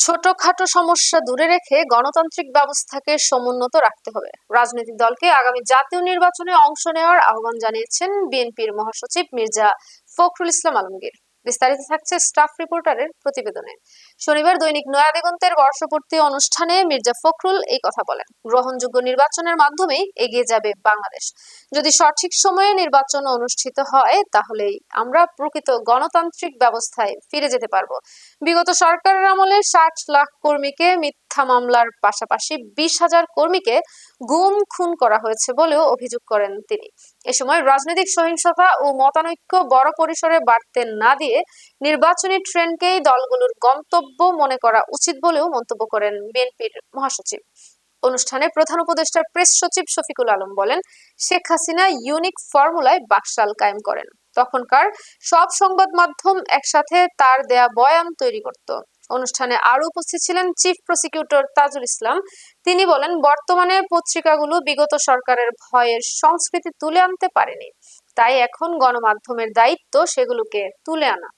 ছোটখাটো সমস্যা দূরে রেখে গণতান্ত্রিক ব্যবস্থাকে সমুন্নত রাখতে হবে। রাজনৈতিক দলকে আগামী জাতীয় নির্বাচনে অংশ নেওয়ার আহ্বান জানিয়েছেন বিএনপির মহাসচিব মির্জা ফখরুল ইসলাম আলমগীর। বিস্তারিত থাকছে স্টাফ রিপোর্টারের প্রতিবেদনে। শনিবার দৈনিক নয়া দিগন্তের বর্ষপূর্তি অনুষ্ঠানে মির্জা ফখরুল এই কথা বলেন। গ্রহণযোগ্য নির্বাচনের মাধ্যমে এগিয়ে যাবে বাংলাদেশ। যদি সঠিক সময়ে নির্বাচন অনুষ্ঠিত হয়, তাহলেই আমরা প্রকৃত গণতান্ত্রিক ব্যবস্থায় ফিরে যেতে পারব। বিগত সরকারের আমলে ষাট লাখ কর্মীকে মিথ্যা মামলার পাশাপাশি বিশ হাজার কর্মীকে গুম খুন করা হয়েছে বলেও অভিযোগ করেন তিনি। এ সময় রাজনৈতিক সহিংসতা ও মতানৈক্য বড় পরিসরে বাড়তে না দিয়ে নির্বাচনী ট্রেন্ডকেই দলগুলোর গন্তব্য মনে করা উচিত বলেও মন্তব্য করেন বিএনপির মহাসচিব। অনুষ্ঠানে প্রধান উপদেষ্টার প্রেস সচিব শফিকুল আলম বলেন, শেখ হাসিনা ইউনিক ফর্মুলায় বাকশাল কায়েম করেন। তখনকার সব সংবাদ মাধ্যম একসাথে তার দেয়া বয়ান তৈরি করত। অনুষ্ঠানে আরও উপস্থিত ছিলেন চিফ প্রসিকিউটর তাজুল ইসলাম। তিনি বলেন, বর্তমানে পত্রিকাগুলো বিগত সরকারের ভয়ের সংস্কৃতি তুলে আনতে পারেনি। তাই এখন গণমাধ্যমের দায়িত্ব সেগুলোকে তুলে আনা।